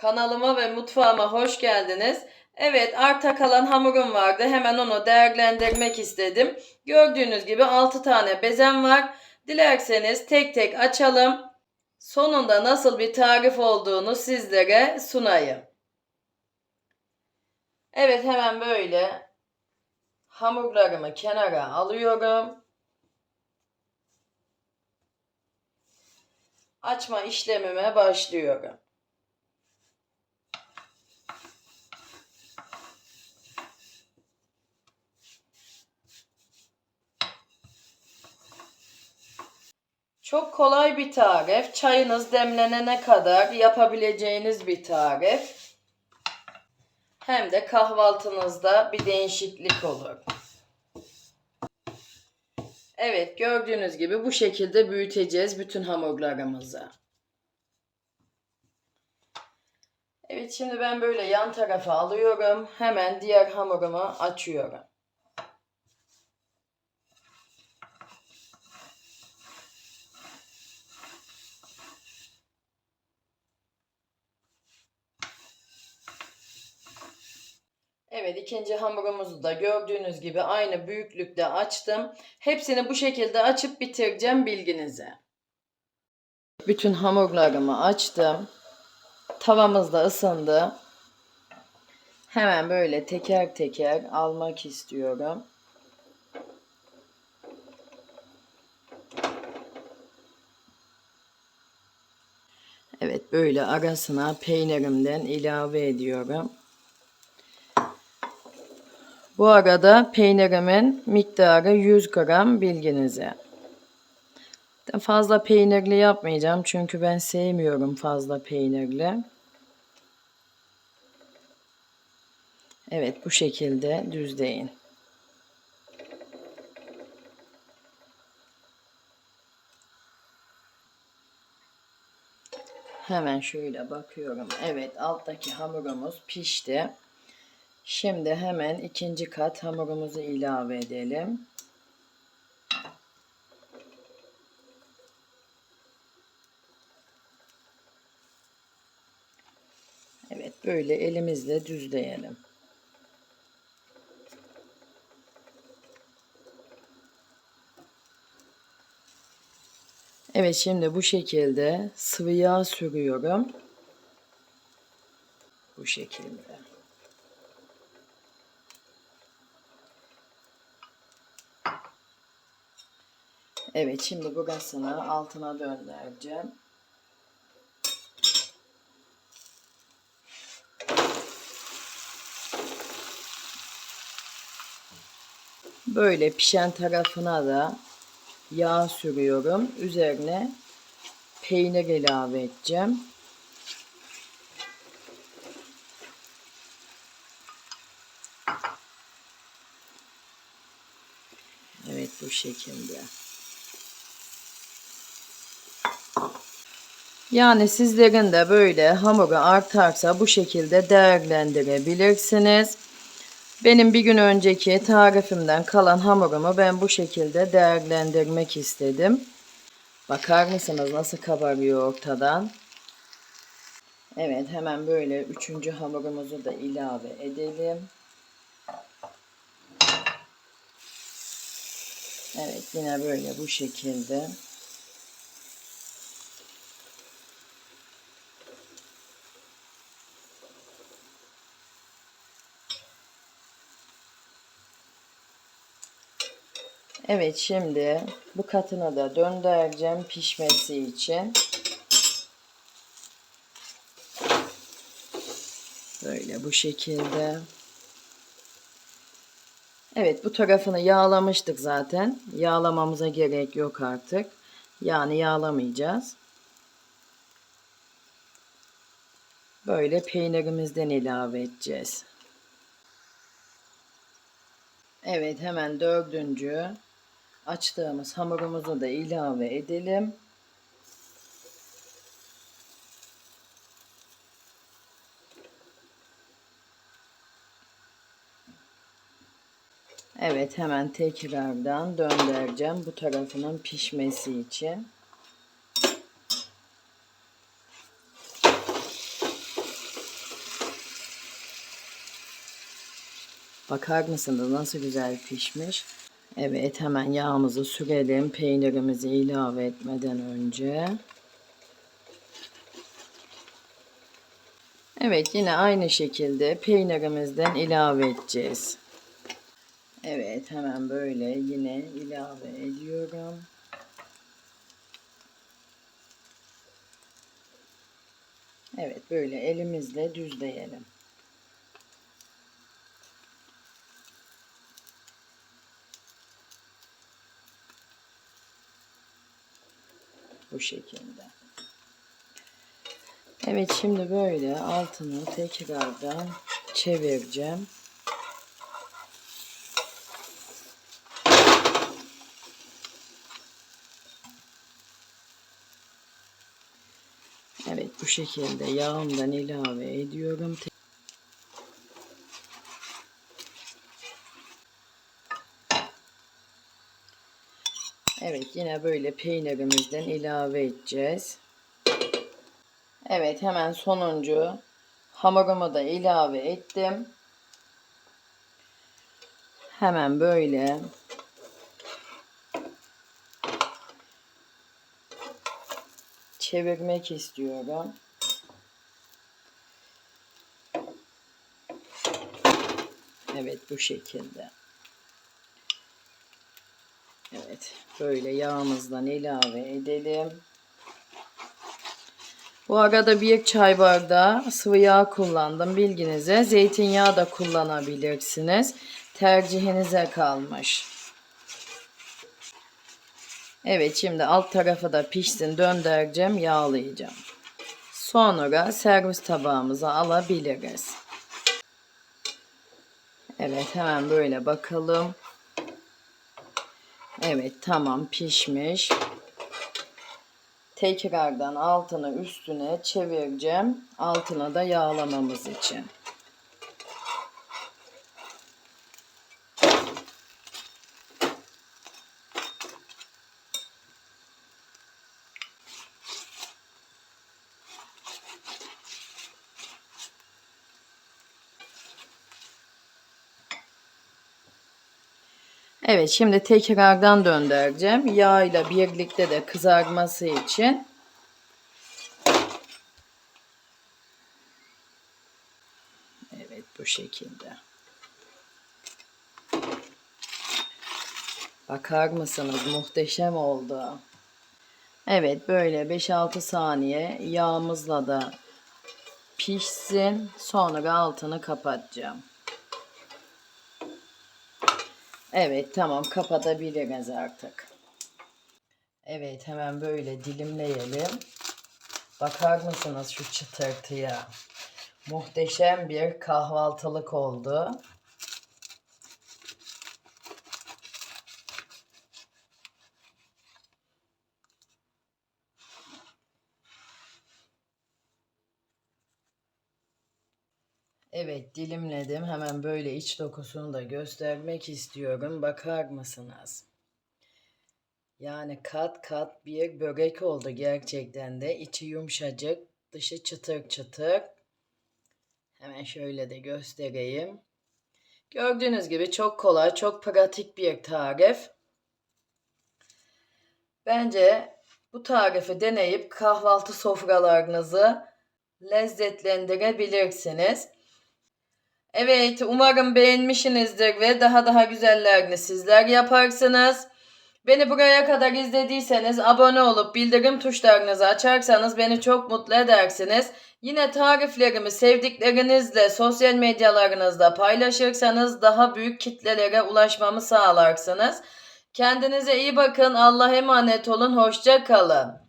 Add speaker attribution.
Speaker 1: Kanalıma ve mutfağıma hoş geldiniz. Evet arta kalan hamurum vardı. Hemen onu değerlendirmek istedim. Gördüğünüz gibi 6 tane bezem var. Dilerseniz tek tek açalım. Sonunda nasıl bir tarif olduğunu sizlere sunayım. Evet hemen böyle hamurlarımı kenara alıyorum. Açma işlemime başlıyorum. Çok kolay bir tarif. Çayınız demlenene kadar yapabileceğiniz bir tarif. Hem de kahvaltınızda bir değişiklik olur. Evet gördüğünüz gibi bu şekilde büyüteceğiz bütün hamurlarımızı. Evet şimdi ben böyle yan tarafa alıyorum. Hemen diğer hamurumu açıyorum. Evet ikinci hamurumuzu da gördüğünüz gibi aynı büyüklükte açtım. Hepsini bu şekilde açıp bitireceğim bilginize. Bütün hamurlarımı açtım. Tavamız da ısındı. Hemen böyle teker teker almak istiyorum. Evet böyle arasına peynirimden ilave ediyorum. Bu arada peynirimin miktarı 100 gram bilginize. Fazla peynirli yapmayacağım çünkü ben sevmiyorum fazla peynirli. Evet bu şekilde düzleyin. Hemen şöyle bakıyorum. Evet alttaki hamurumuz pişti. Şimdi hemen ikinci kat hamurumuzu ilave edelim. Evet böyle elimizle düzleyelim. Evet şimdi bu şekilde sıvı yağ sürüyorum. Bu şekilde. Evet şimdi burasını altına döndüreceğim. Böyle pişen tarafına da yağ sürüyorum. Üzerine peynir ilave edeceğim. Evet bu şekilde. Yani sizlerin de böyle hamuru artarsa bu şekilde değerlendirebilirsiniz. Benim bir gün önceki tarifimden kalan hamurumu ben bu şekilde değerlendirmek istedim. Bakar mısınız nasıl kabarıyor ortadan? Evet hemen böyle üçüncü hamurumuzu da ilave edelim. Evet yine böyle bu şekilde. Evet şimdi bu katını da döndüreceğim pişmesi için. Böyle bu şekilde. Evet bu tarafını yağlamıştık zaten. Yağlamamıza gerek yok artık. Yani yağlamayacağız. Böyle peynirimizden ilave edeceğiz. Evet hemen dördüncü açtığımız hamurumuzu da ilave edelim. Evet hemen tekrardan döndüreceğim bu tarafının pişmesi için. Bakar mısınız nasıl güzel pişmiş. Evet hemen yağımızı sürelim peynirimizi ilave etmeden önce. Evet yine aynı şekilde peynirimizden ilave edeceğiz. Evet hemen böyle yine ilave ediyorum. Evet böyle elimizle düzleyelim. Bu şekilde. Evet şimdi böyle altını tekrardan çevireceğim. Evet bu şekilde yağımdan ilave ediyorum. Evet yine böyle peynirimizden ilave edeceğiz. Evet hemen sonuncu hamurumu da ilave ettim. Hemen böyle çevirmek istiyorum. Evet bu şekilde. Evet böyle yağımızdan ilave edelim. Bu arada bir çay bardağı sıvı yağ kullandım bilginize. Zeytinyağı da kullanabilirsiniz. Tercihinize kalmış. Evet şimdi alt tarafı da pişsin döndüreceğim yağlayacağım. Sonra servis tabağımıza alabiliriz. Evet hemen böyle bakalım. Evet tamam pişmiş. Tekrardan altını üstüne çevireceğim. Altına da yağlamamız için. Evet şimdi tekrardan döndüreceğim. Yağ ile birlikte de kızarması için. Evet bu şekilde. Bakar mısınız? Muhteşem oldu. Evet böyle 5-6 saniye yağımızla da pişsin. Sonra altını kapatacağım. Evet tamam kapatabiliriz artık. Evet hemen böyle dilimleyelim. Bakar mısınız şu çıtırtıya? Muhteşem bir kahvaltılık oldu. Evet dilimledim. Hemen böyle iç dokusunu da göstermek istiyorum. Bakar mısınız? Yani kat kat bir börek oldu gerçekten de. İçi yumuşacık, dışı çıtır çıtır. Hemen şöyle de göstereyim. Gördüğünüz gibi çok kolay, çok pratik bir tarif. Bence bu tarifi deneyip kahvaltı sofralarınızı lezzetlendirebilirsiniz. Evet, umarım beğenmişsinizdir ve daha daha güzellerini sizler yaparsınız. Beni buraya kadar izlediyseniz abone olup bildirim tuşlarınızı açarsanız beni çok mutlu edersiniz. Yine tariflerimi sevdiklerinizle sosyal medyalarınızda paylaşırsanız daha büyük kitlelere ulaşmamı sağlarsınız. Kendinize iyi bakın. Allah'a emanet olun. Hoşça kalın.